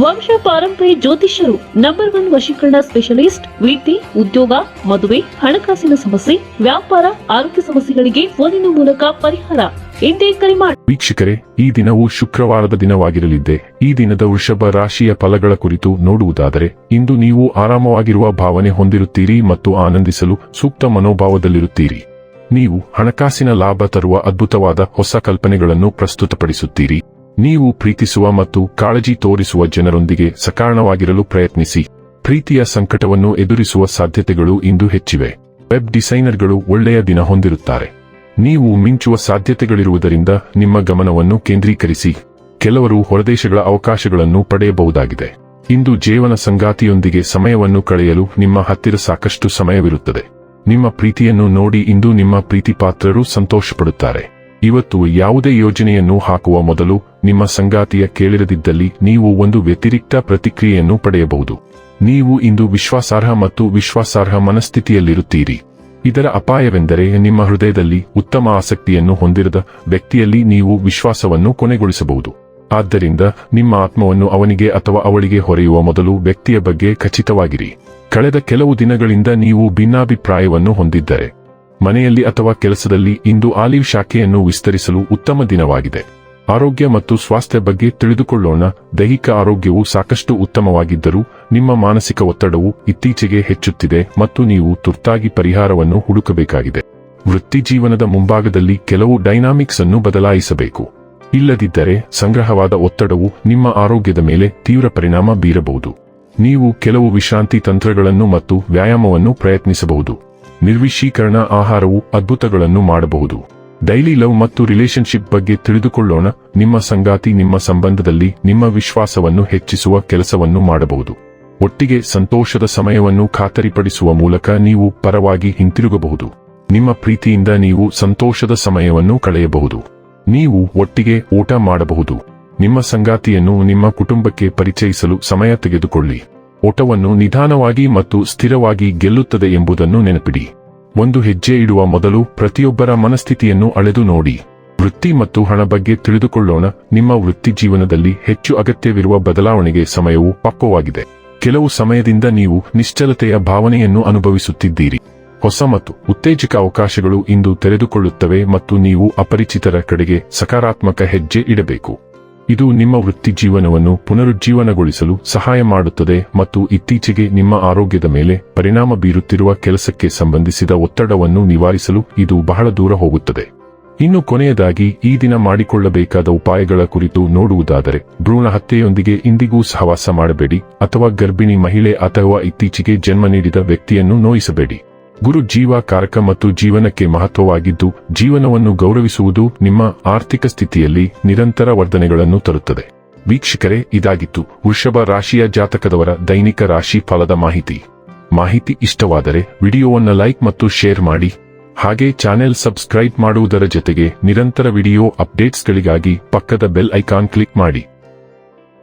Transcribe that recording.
ವಂಶ ಪಾರಂಪರ್ಯ ಜ್ಯೋತಿಷ್ಯರು ನಂಬರ್ ಒನ್ ವಶೀಕರಣ ಸ್ಪೆಷಲಿಸ್ಟ್ ವಿದ್ಯೆ ಉದ್ಯೋಗ, ಮದುವೆ, ಹಣಕಾಸಿನ ಸಮಸ್ಯೆ, ವ್ಯಾಪಾರ, ಆರೋಗ್ಯ ಸಮಸ್ಯೆಗಳಿಗೆ ಫೋನಿನ ಮೂಲಕ ಪರಿಹಾರ. ಎಂದೇ ಕರೆ ಮಾಡಿ ವೀಕ್ಷಕರೇ, ಈ ದಿನವು ಶುಕ್ರವಾರದ ದಿನವಾಗಿರಲಿದ್ದೆ. ಈ ದಿನದ ವೃಷಭ ರಾಶಿಯ ಫಲಗಳ ಕುರಿತು ನೋಡುವುದಾದರೆ, ಇಂದು ನೀವು ಆರಾಮವಾಗಿರುವ ಭಾವನೆ ಹೊಂದಿರುತ್ತೀರಿ ಮತ್ತು ಆನಂದಿಸಲು ಸೂಕ್ತ ಮನೋಭಾವದಲ್ಲಿರುತ್ತೀರಿ. ನೀವು ಹಣಕಾಸಿನ ಲಾಭ ತರುವ ಅದ್ಭುತವಾದ ಹೊಸ ಕಲ್ಪನೆಗಳನ್ನು ಪ್ರಸ್ತುತಪಡಿಸುತ್ತೀರಿ. ನೀವು ಪ್ರೀತಿಸುವ ಮತ್ತು ಕಾಳಜಿ ತೋರಿಸುವ ಜನರೊಂದಿಗೆ ಸಕಾರಣವಾಗಿರಲು ಪ್ರಯತ್ನಿಸಿ. ಪ್ರೀತಿಯ ಸಂಕಟವನ್ನು ಎದುರಿಸುವ ಸಾಧ್ಯತೆಗಳು ಇಂದು ಹೆಚ್ಚಿವೆ. ವೆಬ್ ಡಿಸೈನರ್ಗಳು ಒಳ್ಳೆಯ ದಿನ ಹೊಂದಿರುತ್ತಾರೆ. ನೀವು ಮಿಂಚುವ ಸಾಧ್ಯತೆಗಳಿರುವುದರಿಂದ ನಿಮ್ಮ ಗಮನವನ್ನು ಕೇಂದ್ರೀಕರಿಸಿ. ಕೆಲವರು ಹೊರದೇಶಗಳ ಅವಕಾಶಗಳನ್ನು ಪಡೆಯಬಹುದಾಗಿದೆ. ಇಂದು ಜೀವನ ಸಂಗಾತಿಯೊಂದಿಗೆ ಸಮಯವನ್ನು ಕಳೆಯಲು ನಿಮ್ಮ ಹತ್ತಿರ ಸಾಕಷ್ಟು ಸಮಯವಿರುತ್ತದೆ. ನಿಮ್ಮ ಪ್ರೀತಿಯನ್ನು ನೋಡಿ ಇಂದು ನಿಮ್ಮ ಪ್ರೀತಿಪಾತ್ರರು ಸಂತೋಷಪಡುತ್ತಾರೆ. ಇವತ್ತು ಯಾವುದೇ ಯೋಜನೆಯನ್ನು ಹಾಕುವ ಮೊದಲು ನಿಮ್ಮ ಸಂಗಾತಿಯ ಕೇಳಿರದಿದ್ದಲ್ಲಿ ನೀವು ಒಂದು ವ್ಯತಿರಿಕ್ತ ಪ್ರತಿಕ್ರಿಯೆಯನ್ನು ಪಡೆಯಬಹುದು. ನೀವು ಇಂದು ವಿಶ್ವಾಸಾರ್ಹ ಮತ್ತು ವಿಶ್ವಾಸಾರ್ಹ ಮನಸ್ಥಿತಿಯಲ್ಲಿರುತ್ತೀರಿ. ಇದರ ಅಪಾಯವೆಂದರೆ ನಿಮ್ಮ ಹೃದಯದಲ್ಲಿ ಉತ್ತಮ ಆಸಕ್ತಿಯನ್ನು ಹೊಂದಿರದ ವ್ಯಕ್ತಿಯಲ್ಲಿ ನೀವು ವಿಶ್ವಾಸವನ್ನು ಕೊನೆಗೊಳಿಸಬಹುದು. ಆದ್ದರಿಂದ ನಿಮ್ಮ ಆತ್ಮವನ್ನು ಅವನಿಗೆ ಅಥವಾ ಅವಳಿಗೆ ಹೊರೆಯುವ ಮೊದಲು ವ್ಯಕ್ತಿಯ ಬಗ್ಗೆ ಖಚಿತವಾಗಿರಿ. ಕಳೆದ ಕೆಲವು ದಿನಗಳಿಂದ ನೀವು ಭಿನ್ನಾಭಿಪ್ರಾಯವನ್ನು ಹೊಂದಿದ್ದರೆ ಮನೆಯಲ್ಲಿ ಅಥವಾ ಕೆಲಸದಲ್ಲಿ ಇಂದು ಆಲಿವ್ ಶಾಖೆಯನ್ನು ವಿಸ್ತರಿಸಲು ಉತ್ತಮ ದಿನವಾಗಿದೆ. ಆರೋಗ್ಯ ಮತ್ತು ಸ್ವಾಸ್ಥ್ಯ ಬಗ್ಗೆ ತಿಳಿದುಕೊಳ್ಳೋಣ. ದೈಹಿಕ ಆರೋಗ್ಯವು ಸಾಕಷ್ಟು ಉತ್ತಮವಾಗಿದ್ದರೂ ನಿಮ್ಮ ಮಾನಸಿಕ ಒತ್ತಡವು ಇತ್ತೀಚೆಗೆ ಹೆಚ್ಚುತ್ತಿದೆ ಮತ್ತು ನೀವು ತುರ್ತಾಗಿ ಪರಿಹಾರವನ್ನು ಹುಡುಕಬೇಕಾಗಿದೆ. ವೃತ್ತಿ ಜೀವನದ ಮುಂಭಾಗದಲ್ಲಿ ಕೆಲವು ಡೈನಾಮಿಕ್ಸ್ ಅನ್ನು ಬದಲಾಯಿಸಬೇಕು. ಇಲ್ಲದಿದ್ದರೆ ಸಂಗ್ರಹವಾದ ಒತ್ತಡವು ನಿಮ್ಮ ಆರೋಗ್ಯದ ಮೇಲೆ ತೀವ್ರ ಪರಿಣಾಮ ಬೀರಬಹುದು. ನೀವು ಕೆಲವು ವಿಶ್ರಾಂತಿ ತಂತ್ರಗಳನ್ನು ಮತ್ತು ವ್ಯಾಯಾಮವನ್ನು ಪ್ರಯತ್ನಿಸಬಹುದು. ನಿರ್ವಿಷೀಕರಣ ಆಹಾರವು ಅದ್ಭುತಗಳನ್ನು ಮಾಡಬಹುದು. ಡೈಲಿ ಲವ್ ಮತ್ತು ರಿಲೇಶನ್ಶಿಪ್ ಬಗ್ಗೆ ತಿಳಿದುಕೊಳ್ಳೋಣ. ನಿಮ್ಮ ಸಂಗಾತಿ ನಿಮ್ಮ ಸಂಬಂಧದಲ್ಲಿ ನಿಮ್ಮ ವಿಶ್ವಾಸವನ್ನು ಹೆಚ್ಚಿಸುವ ಕೆಲಸವನ್ನು ಮಾಡಬಹುದು. ಒಟ್ಟಿಗೆ ಸಂತೋಷದ ಸಮಯವನ್ನು ಖಾತರಿಪಡಿಸುವ ಮೂಲಕ ನೀವು ಪರವಾಗಿ ಹಿಂತಿರುಗಬಹುದು. ನಿಮ್ಮ ಪ್ರೀತಿಯಿಂದ ನೀವು ಸಂತೋಷದ ಸಮಯವನ್ನು ಕಳೆಯಬಹುದು. ನೀವು ಒಟ್ಟಿಗೆ ಊಟ ಮಾಡಬಹುದು. ನಿಮ್ಮ ಸಂಗಾತಿಯನ್ನು ನಿಮ್ಮ ಕುಟುಂಬಕ್ಕೆ ಪರಿಚಯಿಸಲು ಸಮಯ ತೆಗೆದುಕೊಳ್ಳಿ. ಓಟವನ್ನು ನಿಧಾನವಾಗಿ ಮತ್ತು ಸ್ಥಿರವಾಗಿ ಗೆಲ್ಲುತ್ತದೆ ಎಂಬುದನ್ನು ನೆನಪಿಡಿ. ಒಂದು ಹೆಜ್ಜೆ ಇಡುವ ಮೊದಲು ಪ್ರತಿಯೊಬ್ಬರ ಮನಸ್ಥಿತಿಯನ್ನು ಅಳೆದು ನೋಡಿ. ವೃತ್ತಿ ಮತ್ತು ಹಣ ಬಗ್ಗೆ ತಿಳಿದುಕೊಳ್ಳೋಣ. ನಿಮ್ಮ ವೃತ್ತಿ ಜೀವನದಲ್ಲಿ ಹೆಚ್ಚು ಅಗತ್ಯವಿರುವ ಬದಲಾವಣೆಗೆ ಸಮಯವು ಪಕ್ವವಾಗಿದೆ. ಕೆಲವು ಸಮಯದಿಂದ ನೀವು ನಿಶ್ಚಲತೆಯ ಭಾವನೆಯನ್ನು ಅನುಭವಿಸುತ್ತಿದ್ದೀರಿ. ಹೊಸ ಮತ್ತು ಉತ್ತೇಜಕ ಅವಕಾಶಗಳು ಇಂದು ತೆರೆದುಕೊಳ್ಳುತ್ತವೆ ಮತ್ತು ನೀವು ಅಪರಿಚಿತರ ಕಡೆಗೆ ಸಕಾರಾತ್ಮಕ ಹೆಜ್ಜೆ ಇಡಬೇಕು. ಇದು ನಿಮ್ಮ ವೃತ್ತಿ ಜೀವನವನ್ನು ಪುನರುಜ್ಜೀವನಗೊಳಿಸಲು ಸಹಾಯ ಮಾಡುತ್ತದೆ ಮತ್ತು ಇತ್ತೀಚೆಗೆ ನಿಮ್ಮ ಆರೋಗ್ಯದ ಮೇಲೆ ಪರಿಣಾಮ ಬೀರುತ್ತಿರುವ ಕೆಲಸಕ್ಕೆ ಸಂಬಂಧಿಸಿದ ಒತ್ತಡವನ್ನು ನಿವಾರಿಸಲು ಇದು ಬಹಳ ದೂರ ಹೋಗುತ್ತದೆ. ಇನ್ನು ಕೊನೆಯದಾಗಿ, ಈ ದಿನ ಮಾಡಿಕೊಳ್ಳಬೇಕಾದ ಉಪಾಯಗಳ ಕುರಿತು ನೋಡುವುದಾದರೆ, ಭ್ರೂಣ ಹತ್ಯೆಯೊಂದಿಗೆ ಇಂದಿಗೂ ಸಹವಾಸ ಮಾಡಬೇಡಿ ಅಥವಾ ಗರ್ಭಿಣಿ ಮಹಿಳೆ ಅಥವಾ ಇತ್ತೀಚೆಗೆ ಜನ್ಮ ನೀಡಿದ ವ್ಯಕ್ತಿಯನ್ನು ನೋಯಿಸಬೇಡಿ. ಗುರು ಜೀವ ಕಾರಕ ಮತ್ತು ಜೀವನಕ್ಕೆ ಮಹತ್ವವಾಗಿದ್ದು, ಜೀವನವನ್ನು ಗೌರವಿಸುವುದು ನಿಮ್ಮ ಆರ್ಥಿಕ ಸ್ಥಿತಿಯಲ್ಲಿ ನಿರಂತರ ವರ್ಧನೆಗಳನ್ನು ತರುತ್ತದೆ. ವೀಕ್ಷಕರೇ, ಇದಾಗಿತ್ತು ವೃಷಭ ರಾಶಿಯ ಜಾತಕದವರ ದೈನಿಕ ರಾಶಿ ಫಲದ ಮಾಹಿತಿ. ಮಾಹಿತಿ ಇಷ್ಟವಾದರೆ ವಿಡಿಯೋವನ್ನು ಲೈಕ್ ಮತ್ತು ಶೇರ್ ಮಾಡಿ. ಹಾಗೆ ಚಾನೆಲ್ ಸಬ್ಸ್ಕ್ರೈಬ್ ಮಾಡುವುದರ ಜೊತೆಗೆ ನಿರಂತರ ವಿಡಿಯೋ ಅಪ್ಡೇಟ್ಸ್ಗಳಿಗಾಗಿ ಪಕ್ಕದ ಬೆಲ್ ಐಕಾನ್ ಕ್ಲಿಕ್ ಮಾಡಿ.